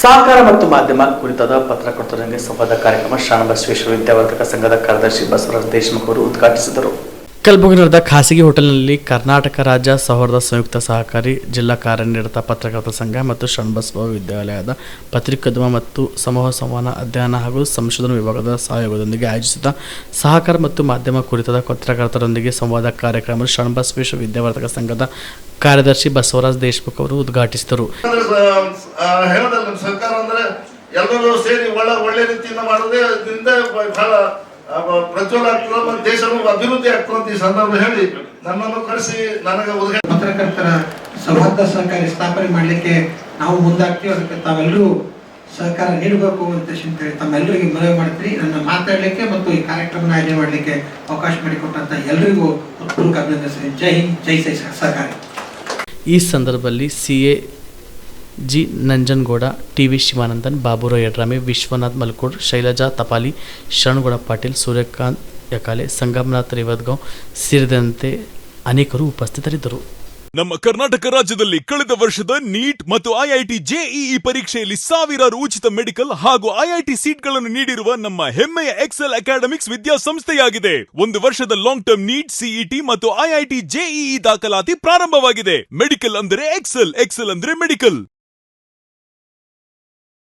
ಸಹಕಾರ ಮತ್ತು ಮಾಧ್ಯಮ ಕುರಿತಾದ ಪತ್ರಕರ್ತರೊಂದಿಗೆ ಸಂವಾದ ಕಾರ್ಯಕ್ರಮ ಶರಣಬಸವೇಶ್ವರ ವಿದ್ಯಾವರ್ಧಕ ಸಂಘದ ಕಾರ್ಯದರ್ಶಿ ಬಸವರಾಜ ದೇಶಮುಖ್ ಅವರು ಉದ್ಘಾಟಿಸಿದರು. ಕಲಬುರಗಿ ಖಾಸಗಿ ಹೋಟೆಲ್ನಲ್ಲಿ ಕರ್ನಾಟಕ ರಾಜ್ಯ ಸೌಹಾರ್ದ ಸಂಯುಕ್ತ ಸಹಕಾರಿ ಜಿಲ್ಲಾ ಕಾರ್ಯನಿರತ ಪತ್ರಕರ್ತ ಸಂಘ ಮತ್ತು ಶರಣಬಸವ ವಿದ್ಯಾಲಯದ ಪತ್ರಿಕೋದ್ಯಮ ಮತ್ತು ಸಮೂಹ ಸಂವಹನ ಅಧ್ಯಯನ ಹಾಗೂ ಸಂಶೋಧನಾ ವಿಭಾಗದ ಸಹಯೋಗದೊಂದಿಗೆ ಆಯೋಜಿಸಿದ ಸಹಕಾರ ಮತ್ತು ಮಾಧ್ಯಮ ಕುರಿತಾದ ಪತ್ರಕರ್ತರೊಂದಿಗೆ ಸಂವಾದ ಕಾರ್ಯಕ್ರಮ ಶರಣಬಸವೇಶ್ವರ ವಿದ್ಯಾವರ್ಧಕ ಸಂಘದ ಕಾರ್ಯದರ್ಶಿ ಬಸವರಾಜ್ ದೇಶ್ಮುಖ್ ಅವರು ಉದ್ಘಾಟಿಸಿದರು ಸೇರಿ ಪ್ರಜ್ವಲ ಆಗ್ತದೆ ಮತ್ತು ದೇಶನೂ ಅಭಿವೃದ್ಧಿ ಆಗ್ತದೆ ಅಂತ ಈ ಸಂದರ್ಭ ಹೇಳಿ ನನ್ನನ್ನು ಕರೆಸಿ ನನಗೆ ಉದ್ಘಾಟನೆ ಪತ್ರಕರ್ತರ ಸೌಹಾರ್ದ ಸಹಕಾರಿ ಸ್ಥಾಪನೆ ಮಾಡಲಿಕ್ಕೆ ನಾವು ಮುಂದಾಗ್ತೀವಿ. ಅದಕ್ಕೆ ತಾವೆಲ್ಲರೂ ಸಹಕಾರ ನೀಡಬೇಕು ಅಂತ ಹೇಳಿ ತಮ್ಮೆಲ್ಲರಿಗೆ ಮನವಿ ಮಾಡ್ತೀನಿ. ನನ್ನ ಮಾತಾಡಲಿಕ್ಕೆ ಮತ್ತು ಈ ಕಾರ್ಯಕ್ರಮನ ಆಯೋಜನೆ ಮಾಡಲಿಕ್ಕೆ ಅವಕಾಶ ಮಾಡಿಕೊಟ್ಟಂತ ಎಲ್ಲರಿಗೂ ಹೃತ್ಪೂರ್ವಕ ಅಭಿನಂದಿಸ್ತೀನಿ ಜೈ ಹಿಂದ್ ಜೈ ಸೈ ಸಹಕಾರಿ. ಈ ಸಂದರ್ಭದಲ್ಲಿ C A G Nanjanagouda, T V Shivanandan, Baburao Yadrame, Vishwanath Malkod, Shailaja Tapali, Sharanagouda Patil, Suryakant Yakale, Sangamnath Revadgaon ಸೇರಿದಂತೆ ಅನೇಕರು ಉಪಸ್ಥಿತರಿದ್ದರು. ನಮ್ಮ ಕರ್ನಾಟಕ ರಾಜ್ಯದಲ್ಲಿ ಕಳೆದ ವರ್ಷದ ನೀಟ್ ಮತ್ತು ಐಐಟಿ ಜೆಇಇ ಪರೀಕ್ಷೆಯಲ್ಲಿ ಸಾವಿರಾರು ಉಚಿತ ಮೆಡಿಕಲ್ ಹಾಗೂ ಐಐಟಿ ಸೀಟ್ಗಳನ್ನು ನೀಡಿರುವ ನಮ್ಮ ಹೆಮ್ಮೆಯ ಎಕ್ಸೆಲ್ ಅಕಾಡೆಮಿಕ್ಸ್ ವಿದ್ಯಾಸಂಸ್ಥೆಯಾಗಿದೆ. ಒಂದು ವರ್ಷದ ಲಾಂಗ್ ಟರ್ಮ್ ನೀಟ್ ಸಿಇಟಿ ಮತ್ತು ಐಐಟಿ ಜೆಇಇ ದಾಖಲಾತಿ ಪ್ರಾರಂಭವಾಗಿದೆ. ಮೆಡಿಕಲ್ ಅಂದರೆ ಎಕ್ಸೆಲ್ ಎಕ್ಸೆಲ್ ಅಂದರೆ ಮೆಡಿಕಲ್.